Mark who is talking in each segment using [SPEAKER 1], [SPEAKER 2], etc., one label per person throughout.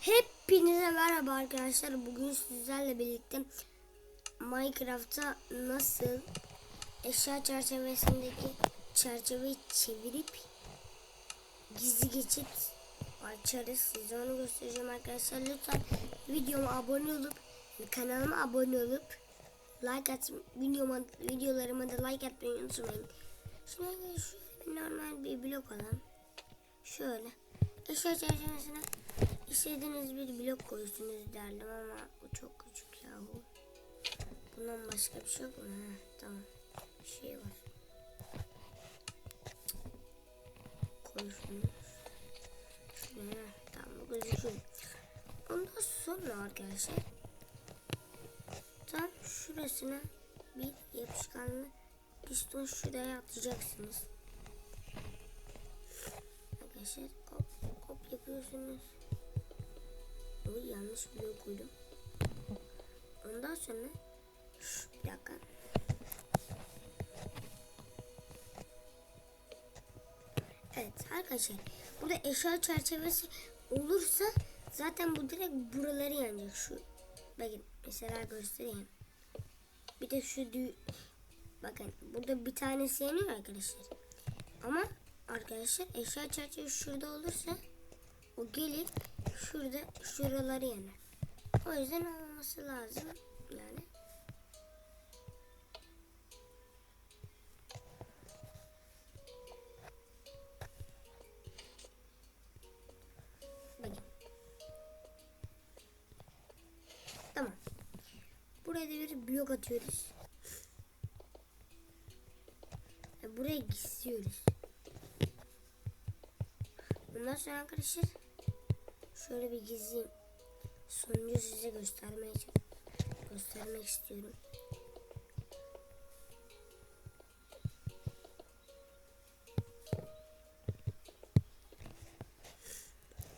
[SPEAKER 1] Hepinize merhaba arkadaşlar. Bugün sizlerle birlikte Minecraft'ta nasıl eşya çerçevesindeki çerçeveyi çevirip gizli geçit açarız. Size onu göstereceğim arkadaşlar. Lütfen videoma abone olup kanalıma abone olup like at videoma, videolarıma da like atmayı unutmayın. Şimdi şöyle normal bir blok alalım. Şöyle. Eşya çerçevesine istediğiniz bir blok koysunuz derdim ama bu çok küçük ya bu. Bundan başka bir şey yok mu? Ha, tamam. Bir şey var. Koysunuz. Şuraya. Tamam bu gözüküyor. Ondan sonra arkadaşlar tam şurasına bir yapışkanlı piston şuraya atacaksınız. Arkadaşlar hop hop yapıyorsunuz. Oy yanlış bloğu koydum. Ondan sonra şu bir dakika. Evet arkadaşlar burada eşya çerçevesi olursa zaten bu direkt buraları yanacak şu. Bakın mesela göstereyim. Bir de şu dü bakın burada bir tanesi yanıyor arkadaşlar. Ama arkadaşlar eşya çerçevesi şurada olursa o gelir şurada şuraları yanar. O yüzden olması lazım yani. Bakın. Tamam. Buraya da bir blok atıyoruz. Ve buraya gizliyoruz. Bundan sonra arkadaşlar şöyle bir gizli sonucu size göstermeye göstermek istiyorum.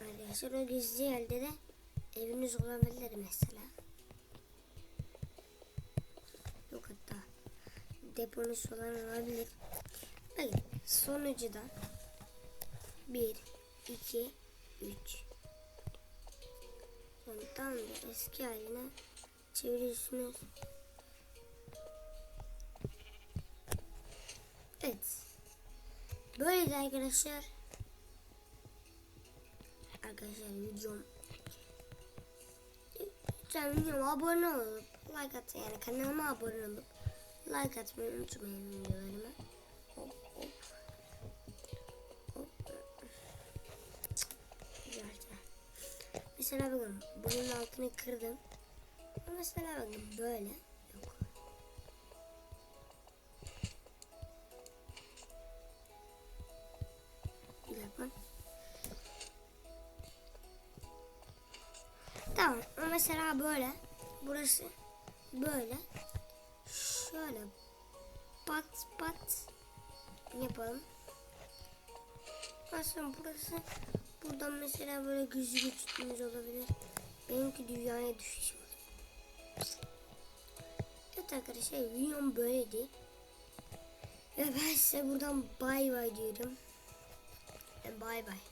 [SPEAKER 1] Arkadaşlar o gizli yerde de eviniz olabilir mesela. Yok hatta deponuz falan olabilir. Bakın sonucu da 1, 2, 3. Yani tam da eski haline çeviriyorsunuz. Evet. Böyle de arkadaşlar. Arkadaşlar videom. Lütfen videoma abone olup like at yani kanalıma abone olup like atmayı unutmayın videolarıma. Mesela bakın bunun altını kırdım. Mesela bakın böyle. Yok. Dakika. Tamam. Ama mesela böyle. Burası böyle. Şöyle pat pat yapalım. Aslında burası buradan mesela böyle gözü geçitimiz olabilir. Benimki dünyaya düşüyor. Evet arkadaşlar videom böyleydi. Ve ben size buradan bay bay diyorum. Bay bay.